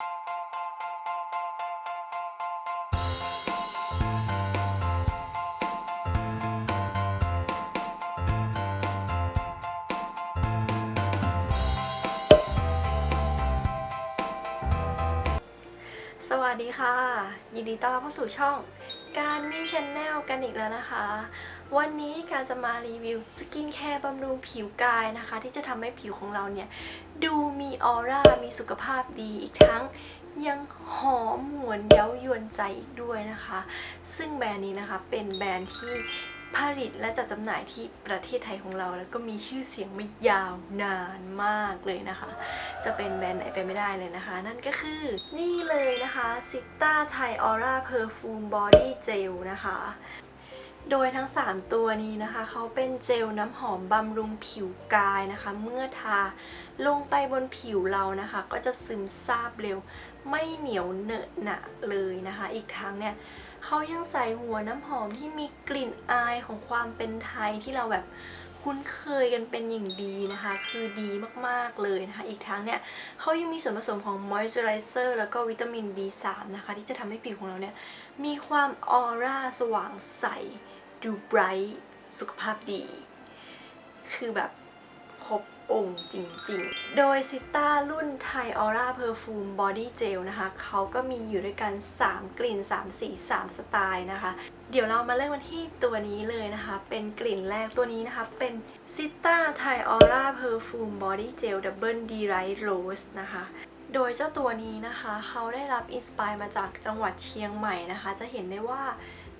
สวัสดีค่ะ ยินดีต้อนรับเข้าสู่ช่องการมีชแนลกันอีกแล้วนะคะ วันนี้การจะมารีวิวสกินแคร์บำรุงผิวกายนะคะ ที่จะทำให้ผิวของเราเนี่ย ดูมีออร่า มีสุขภาพดีอีกทั้งยังหอมหวนเย้ายวนใจอีกด้วยนะคะ ซึ่งแบรนด์นี้นะคะเป็นแบรนด์ที่ผลิตและจัดจำหน่ายที่ประเทศไทยของเรา แล้วก็มีชื่อเสียงมายาวนานมากเลยนะคะ จะเป็นแบรนด์ไหนไปไม่ได้เลยนะคะ นั่นก็คือนี่เลยนะคะซิต้าไทยออร่าเพอร์ฟูมบอดี้เจลนะคะ โดยทั้ง 3 ตัวนี้นะคะเขาเป็นเจลน้ำหอมบำรุงผิวกายนะคะ เมื่อทาลงไปบนผิวเรานะคะ ก็จะซึมซาบเร็ว ไม่เหนียวเหนอะหนะเลยนะคะ อีกทั้งเนี่ยเขายังใส่หัวน้ำหอมที่มีกลิ่นอายของความเป็นไทยที่เราแบบคุ้นเคยกันเป็นอย่างดีนะคะ คือดีมากๆเลยนะคะ อีกทั้งเนี่ยเขายังมีส่วนผสมของมอยส์เจอไรเซอร์แล้วก็วิตามิน B3 นะคะ ที่จะทำให้ผิวของเราเนี่ยมีความออร่าสว่างใส ดูไบรท์สุขภาพดี คือแบบครบองค์จริงๆ โดยซิต้ารุ่นไทออร่าเพอร์ฟูมบอดี้เจลนะคะ เขาก็มีอยู่ด้วยกัน 3 กลิ่น 3 สี 3 สไตล์นะคะ เดี๋ยวเรามาเริ่มกันที่ตัวนี้เลยนะคะ เป็นกลิ่นแรกตัวนี้นะคะ เป็นซิต้าไทออร่าเพอร์ฟูมบอดี้เจลดับเบิลดีไรท์โรสนะคะ โดยเจ้าตัวนี้นะคะ เขาได้รับอินสปายมาจากจังหวัดเชียงใหม่นะคะ จะเห็นได้ว่า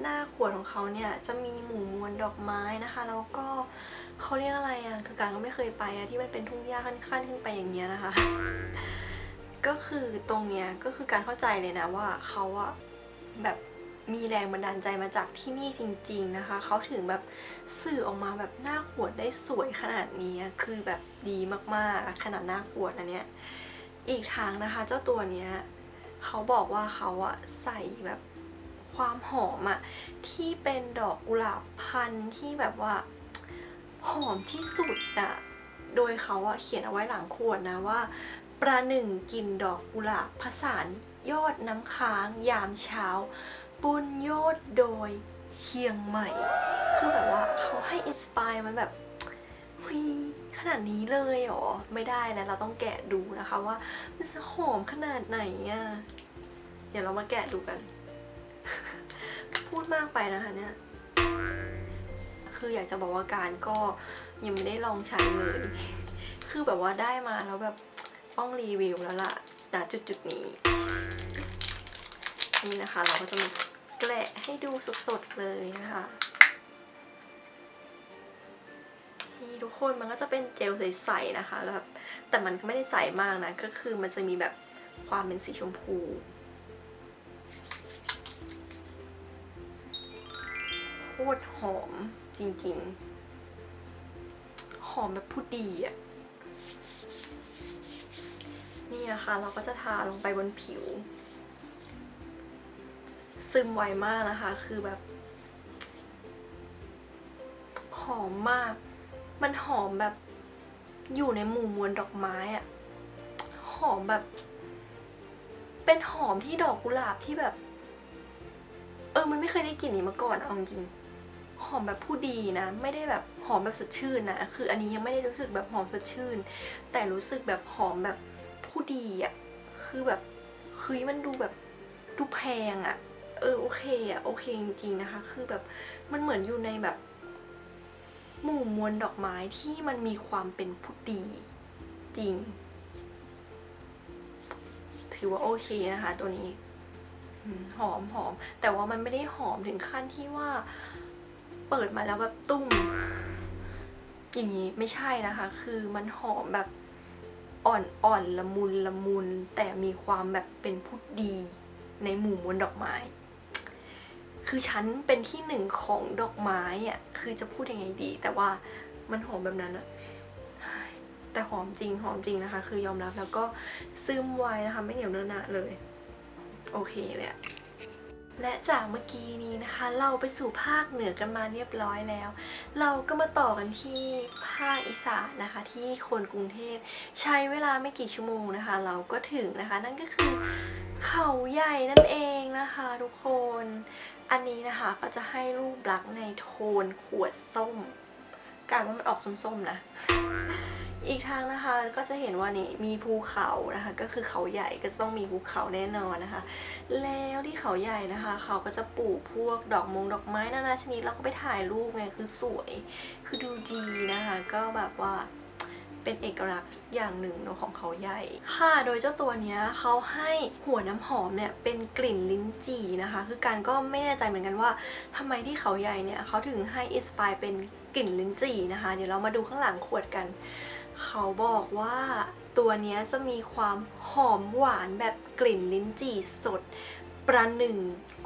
หน้าขวดของเขาเนี่ยจะมีหมู่มวลดอกไม้นะคะแล้วก็เขาเรียกอะไรอะ่ะคือการก็ไม่เคยไปอะที่มันเป็นทุ่งหญ้าขั้นขึ้นไปอย่างเงี้ยนะคะ ก็คือตรงเนี้ยก็คือการเข้าใจเลยนะว่าเขาอะแบบมีแรงบันดาลใจมาจากที่นี่จริง ๆนะคะ เขาถึงแบบสื่อออกมาแบบหน้าขวดได้สวยขนาดนี้คือแบบดีมากๆขนาดหน้าขวดอันเนี้ยอีกทางนะคะ เจ้าตัวเนี้ยเขาบอกว่าเขาอะใส่แบบ ความหอมอะที่เป็นดอกกุหลาบพันธุ์ที่แบบว่าหอมที่สุดอะโดยเขาอะเขียนเอาไว้หลังขวดนะว่า ประหนึ่งกลิ่นดอกกุหลาบผสานยอดน้ำค้างยามเช้าบนยอดโดยเชียงใหม่ คือแบบว่าเขาให้อินสปายมันแบบเฮ้ยขนาดนี้เลยเหรอ ไม่ได้นะเราต้องแกะดูนะคะว่า มันจะหอมขนาดไหนอะ เดี๋ยวเรามาแกะดูกัน พูดมากไปนะคะเนี่ย คืออยากจะบอกว่าการก็ยังไม่ได้ลองใช้เลย คือแบบว่าได้มาแล้วแบบต้องรีวิวแล้วล่ะณจุดจุดนี้ นี่นะคะเราก็จะมาแกะให้ดูสดๆเลยนะคะนี่ทุกคนมันก็จะเป็นเจลใสๆนะคะแล้วแบบแต่มันก็ไม่ได้ใสมากนะ ก็คือมันจะมีแบบความเป็นสีชมพู คตรหอมจริงๆ หอมแบบพูดดีอะนี่นะคะ เราก็จะทาลงไปบนผิว ซึมไวมากนะคะ คือแบบ หอมมาก มันหอมแบบอยู่ในหมู่มวลดอกไม้อะหอมแบบ เป็นหอมที่ดอกกุหลาบที่แบบ เออ มันไม่เคยได้กลิ่นนี้มาก่อนเอาจริง หอมแบบผู้ดีนะ ไม่ได้แบบหอมแบบสดชื่นนะ คืออันนี้ยังไม่ได้รู้สึกแบบหอมสดชื่น แต่รู้สึกแบบหอมแบบผู้ดีอะคือแบบเฮ้ยมันดูแบบดูแพงอะเออโอเคอะโอเคจริงๆนะคะ คือแบบมันเหมือนอยู่ในแบบ หมู่มวลดอกไม้ที่มันมีความเป็นผู้ดีจริง ถือว่าโอเคนะคะ ตัวนี้หอมหอมแต่ว่ามันไม่ได้หอมถึงขั้นที่ว่า เปิดมาแล้วแบบตุ้มอย่างนี้ไม่ใช่นะคะ คือมันหอมแบบอ่อนอ่อนละมุนละมุน แต่มีความแบบเป็นผู้ดีในหมู่มวลดอกไม้ คือฉันเป็นที่หนึ่งของดอกไม้อะคือจะพูดยังไงดี แต่ว่ามันหอมแบบนั้นอะแต่หอมจริงหอมจริงนะคะ คือยอมรับแล้วก็ซึมไวนะคะ ไม่เหนียวเนื้อหนะเลย โอเคเลยอะ และจากเมื่อกี้นี้นะคะ เราไปสู่ภาคเหนือกันมาเรียบร้อยแล้ว เราก็มาต่อกันที่ภาคอีสานนะคะ ที่คนกรุงเทพใช้เวลาไม่กี่ชั่วโมงนะคะ เราก็ถึงนะคะ นั่นก็คือเขาใหญ่นั่นเองนะคะทุกคน อันนี้นะคะก็จะให้รูปลักษณ์ในโทนขวดส้มกลารว่ามันออกส้มๆนะ อีกทางนะคะก็จะเห็นว่านี่มีภูเขานะคะ ก็คือเขาใหญ่ก็จะต้องมีภูเขาแน่นอนนะคะ แล้วที่เขาใหญ่นะคะ เขาก็จะปลูกพวกดอกมงดอกไม้นานาชนิดแล้วก็ไปถ่ายรูปไงคือสวย คือดูดีนะคะ ก็แบบว่าเป็นเอกลักษณ์อย่างหนึ่งเนอะของเขาใหญ่ ค่ะ โดยเจ้าตัวเนี้ยเขาให้หัวน้ำหอมเนี่ยเป็นกลิ่นลิ้นจี่นะคะ คือการก็ไม่แน่ใจเหมือนกันว่าทำไมที่เขาใหญ่เนี่ยเขาถึงให้อิสปายเป็นกลิ่นลิ้นจี่นะคะ เดี๋ยวเรามาดูข้างหลังขวดกัน เขาบอกว่าตัวนี้จะมีความหอมหวานแบบกลิ่นลิ้นจี่สด ประหนึ่ง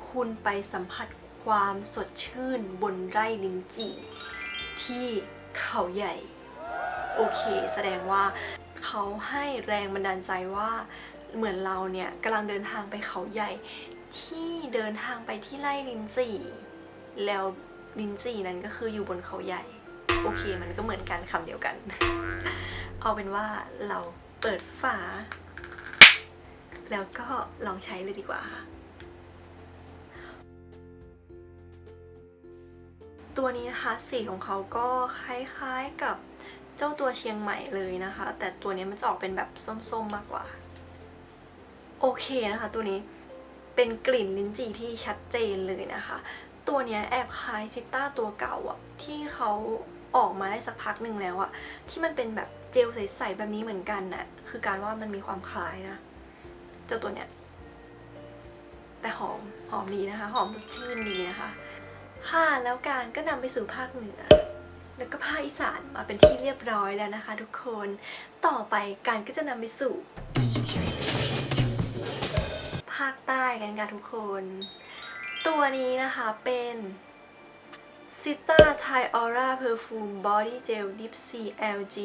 คุณไปสัมผัสความสดชื่นบนไร่ลิ้นจี่ ที่เขาใหญ่ โอเค แสดงว่าเขาให้แรงบันดาลใจว่าเหมือนเราเนี่ยกำลังเดินทางไปเขาใหญ่ ที่เดินทางไปที่ไร่ลิ้นจี่ แล้วลิ้นจี่นั้นก็คืออยู่บนเขาใหญ่ โอเคมันก็เหมือนกันคำเดียวกัน เอาเป็นว่าเราเปิดฝา แล้วก็ลองใช้เลยดีกว่าค่ะตัวนี้นะคะสีของเขาก็คล้ายๆกับเจ้าตัวเชียงใหม่เลยนะคะ แต่ตัวนี้มันจะออกเป็นแบบส้มๆมากกว่า โอเคนะคะ ตัวนี้เป็นกลิ่นลิ้นจี่ที่ชัดเจนเลยนะคะ ตัวนี้แอบคล้ายซิต้าตัวเก่าอะที่เขา ออกมาได้สักพักหนึ่งแล้วอะที่มันเป็นแบบเจลใสๆแบบนี้เหมือนกันน่ะ คือการว่ามันมีความคล้ายนะ เจ้าตัวเนี้ย แต่หอมหอมดีนะคะ หอมสดชื่นดีนะคะ ค่ะแล้วการก็นำไปสู่ภาคเหนือ แล้วก็ภาคอีสานมาเป็นที่เรียบร้อยแล้วนะคะ ทุกคน ต่อไปการก็จะนำไปสู่ ภาคใต้กันค่ะทุกคน ตัวนี้นะคะเป็น s i t a Thai Aura Perfume Body Gel Deep Sea LG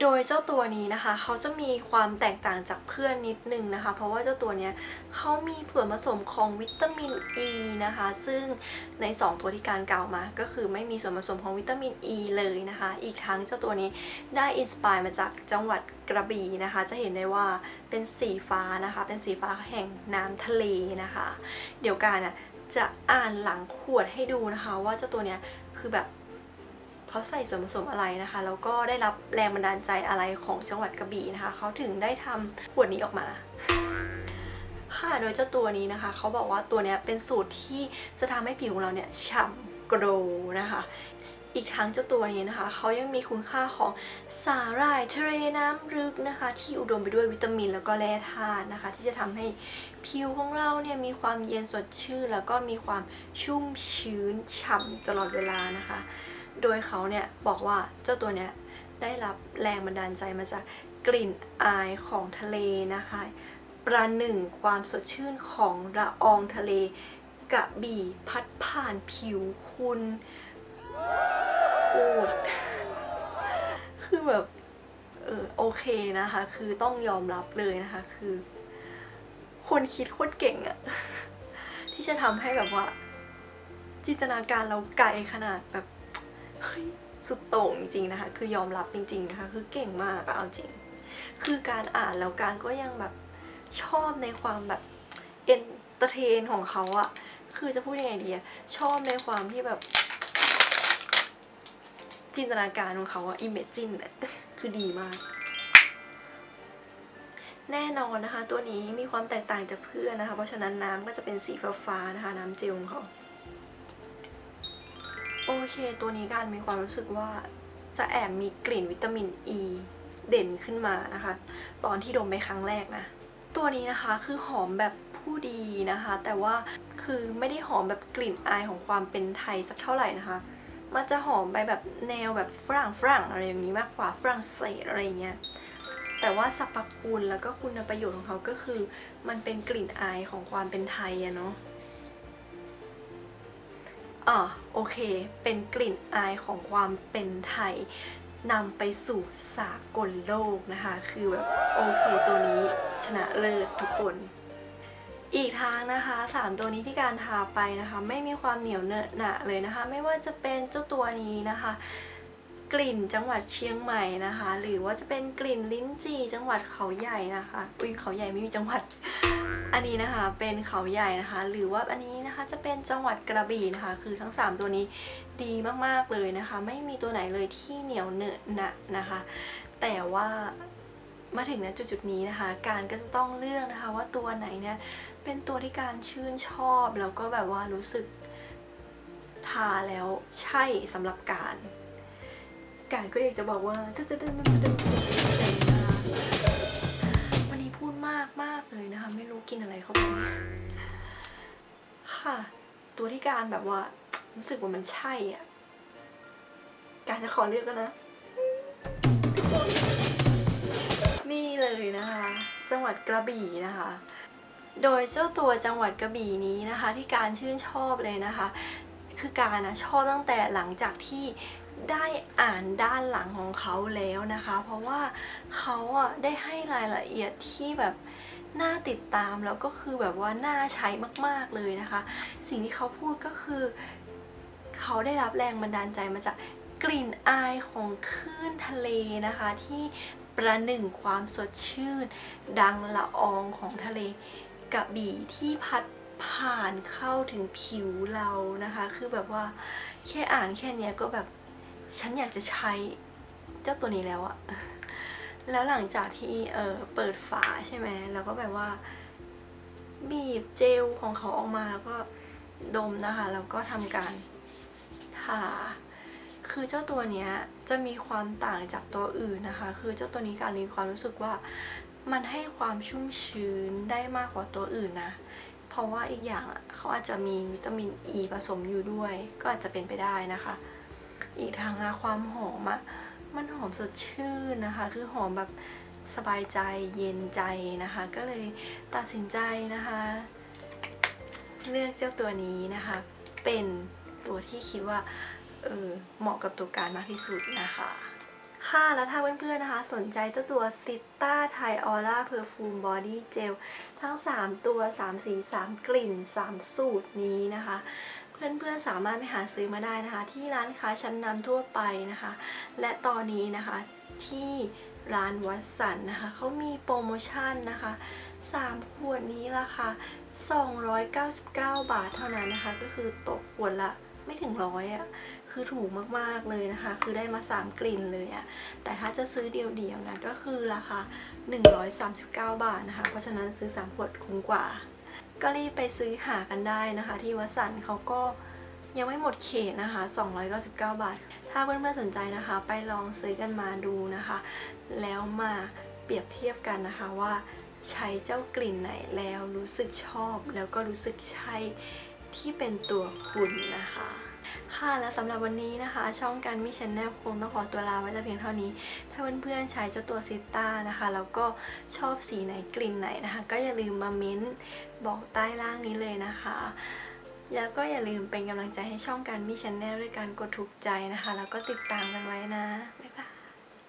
โดยเจ้าตัวนี้นะคะเขาจะมีความแตกต่างจากเพื่อนนิดนึงนะคะ เพราะว่าเจ้าตัวเนี้ยเขามีส่วนผสมของวิตามินอ e ีนะคะ ซึ่งใน 2 ตัวที่การกล่าวมา ก็คือไม่มีส่วนผสมของวิตามินอ e ีเลยนะคะ อีกทั้งเจ้าตัวนี้ได้อินสปายมาจากจังหวัดกระบี่นะคะ จะเห็นได้ว่าเป็นสีฟ้านะคะ เป็นสีฟ้าแห่งน้ำทะเลนะคะ เดี๋ยวการอะ จะอ่านหลังขวดให้ดูนะคะ ว่าเจ้าตัวเนี้ยคือแบบเขาใส่ส่วนผสมอะไรนะคะ แล้วก็ได้รับแรงบันดาลใจอะไรของจังหวัดกระบี่นะคะ เขาถึงได้ทำขวดนี้ออกมาค่ะโดยเจ้าตัวนี้นะคะ เขาบอกว่าตัวเนี้ยเป็นสูตรที่จะทำให้ผิวของเราเนี่ยฉ่ำโกรนะคะ อีกทั้งเจ้าตัวนี้นะคะ เขายังมีคุณค่าของสาหร่ายทะเลน้ำลึกนะคะ ที่อุดมไปด้วยวิตามินแล้วก็แร่ธาตุนะคะ ที่จะทำให้ผิวของเราเนี่ยมีความเย็นสดชื่น แล้วก็มีความชุ่มชื้นฉ่ำตลอดเวลานะคะ โดยเขาเนี่ยบอกว่าเจ้าตัวเนี้ยได้รับแรงบันดาลใจมาจากกลิ่นอายของทะเลนะคะ ประหนึ่งความสดชื่นของละอองทะเลกระบี่พัดผ่านผิวคุณ โคตรคือแบบเออโอเคนะคะ คือต้องยอมรับเลยนะคะ คือ คนคิดโคตรเก่งอะที่จะทำให้แบบว่า จินตนาการเราไกลขนาดแบบเฮ้ยสุดโต่งจริงๆนะคะ คือยอมรับจริงๆนะคะ คือเก่งมากเอาจริง คือการอ่านแล้วการก็ยังแบบชอบในความแบบเอนเตอร์เทนของเขาอะคือจะพูดยังไงดีอะชอบในความที่แบบ จินตนาการของเขาอะอิมเมจินคือดีมาก แน่นอนนะคะ ตัวนี้มีความแตกต่างจากเพื่อนนะคะ เพราะฉะนั้นน้ำก็จะเป็นสีฟ้าๆนะคะ น้ำเจลของเขาโอเค ตัวนี้การมีความรู้สึกว่าจะแอบมีกลิ่นวิตามินอ e ีเด่นขึ้นมานะคะ ตอนที่ดมไปครั้งแรกนะ ตัวนี้นะคะคือหอมแบบผู้ดีนะคะ แต่ว่าคือไม่ได้หอมแบบกลิ่นอายของความเป็นไทยสักเท่าไหร่นะคะ มันจะหอมไปแบบแนวแบบฝรั่งฝรั่งอะไรอย่างนี้มากกว่าฝรั่งเศสอะไรเงี้ย แต่ว่าสรรพคุณแล้วก็คุณประโยชน์ของเขาก็คือ มันเป็นกลิ่นอายของความเป็นไทยอะเนาะอ่าโอเค เป็นกลิ่นอายของความเป็นไทยนำไปสู่สากลโลกนะคะ คือแบบโอเคตัวนี้ชนะเลิศทุกคน อีกทางนะคะสามตัวนี้ที่การทาไปนะคะ ไม่มีความเหนียวเนอะหนะเลยนะคะ ไม่ว่าจะเป็นเจ้าตัวนี้นะคะ กลิ่นจังหวัดเชียงใหม่นะคะ หรือว่าจะเป็นกลิ่นลิ้นจี่จังหวัดเขาใหญ่นะคะอุ้ยเขาใหญ่ไม่มีจังหวัด อันนี้นะคะเป็นเขาใหญ่นะคะ หรือว่าอันนี้นะคะจะเป็นจังหวัดกระบี่นะคะ คือทั้ง 3 ตัวนี้ดีมากๆเลยนะคะ ไม่มีตัวไหนเลยที่เหนียวเนอะหนะนะคะ แต่ว่า มาถึงณจุดๆนี้นะคะ การก็จะต้องเลือกนะคะว่าตัวไหนเนี่ยเป็นตัวที่การชื่นชอบแล้วก็แบบว่ารู้สึกทาแล้วใช่สำหรับการ การก็อยากจะบอกว่าตึ๊ดตึ๊ดตึ๊ดตึ๊ดตึ๊ดวันนี้พูดมากมากเลยนะคะ ไม่รู้กินอะไรเข้าไปค่ะ ตัวที่การแบบว่า รู้สึกว่ามันใช่อะ การจะขอเลือกแล้วนะ นี่เลยนะคะ จังหวัดกระบี่นะคะ โดยเจ้าตัวจังหวัดกระบี่นี้นะคะ ที่การชื่นชอบเลยนะคะ คือการนะชอบตั้งแต่หลังจากที่ได้อ่านด้านหลังของเขาแล้วนะคะ เพราะว่าเขาอะได้ให้รายละเอียดที่แบบน่าติดตามแล้วก็คือแบบว่าน่าใช้มากๆเลยนะคะ สิ่งที่เขาพูดก็คือ เขาได้รับแรงบันดาลใจมาจากกลิ่นอายของคลื่นทะเลนะคะ ที่ ประหนึ่งความสดชื่น ดังละอองของทะเลกระบี่ที่พัดผ่านเข้าถึงผิวเรานะคะ คือแบบว่าแค่อ่านแค่นี้ก็แบบ ฉันอยากจะใช้เจ้าตัวนี้แล้วอะแล้วหลังจากที่เออเปิดฝาใช่ไหมแล้วก็แบบว่า บีบเจลของเขาออกมาแล้วก็ดมนะคะ แล้วก็ทำการทา คือเจ้าตัวเนี้ยจะมีความต่างจากตัวอื่นนะคะ คือเจ้าตัวนี้การมีความรู้สึกว่ามันให้ความชุ่มชื้นได้มากกว่าตัวอื่นนะ เพราะว่าอีกอย่างอะเขาอาจจะมีวิตามินอ e ีผสมอยู่ด้วย ก็อาจจะเป็นไปได้นะคะ อีกทางนะความหอมอะมันหอมสดชื่นนะคะ คือหอมแบบสบายใจเย็นใจนะคะ ก็เลยตัดสินใจนะคะ เลือกเจ้าตัวนี้นะคะ เป็นตัวที่คิดว่า เออเหมาะกับตัวการมากที่สุดนะคะ ค่ะแล้วถ้าเพื่อนๆนะคะ สนใจเจ้าตัวซิต้าไทออร่าเพอร์ฟูมบอดี้เจลทั้ง 3 ตัว 3 สี 3 กลิ่น 3 สูตรนี้นะคะเพื่อนๆสามารถไปหาซื้อมาได้นะคะ ที่ร้านค้าชั้นนำทั่วไปนะคะ และตอนนี้นะคะที่ร้านวัดสันนะคะเขามีโปรโมชั่นนะคะ 3 ขวดนี้ราคา 299 บาทเท่านั้นนะคะ ก็คือตกขวดละ ถึงร้อยอะคือถูกมากๆเลยนะคะ คือได้มา 3 กลิ่นเลยอะแต่ถ้าจะซื้อเดียวๆนะก็คือราคา 139 บาทนะคะ เพราะฉะนั้นซื้อ 3 ขวดคุ้มกว่า ก็รีบไปซื้อหากันได้นะคะ ที่วัสันเขาก็ยังไม่หมดเขตนะคะ 299 บาท ถ้าเพื่อนๆสนใจนะคะ ไปลองซื้อกันมาดูนะคะ แล้วมาเปรียบเทียบกันนะคะว่าใช้เจ้ากลิ่นไหนแล้วรู้สึกชอบ แล้วก็รู้สึกใช่ที่เป็นตัวคุณนะคะ ค่ะและสำหรับวันนี้นะคะ ช่องการมิชแนลคงต้องขอตัวลาไว้แต่เพียงเท่านี้ ถ้าเพื่อนๆใช้เจ้าตัวซิต้านะคะ แล้วก็ชอบสีไหนกลิ่นไหนนะคะ ก็อย่าลืมมาเม้นบอกใต้ล่างนี้เลยนะคะแล้วก็อย่าลืมเป็นกำลังใจให้ช่องการมิชแนลด้วยการกดถูกใจนะคะ แล้วก็ติดตามกันไว้นะ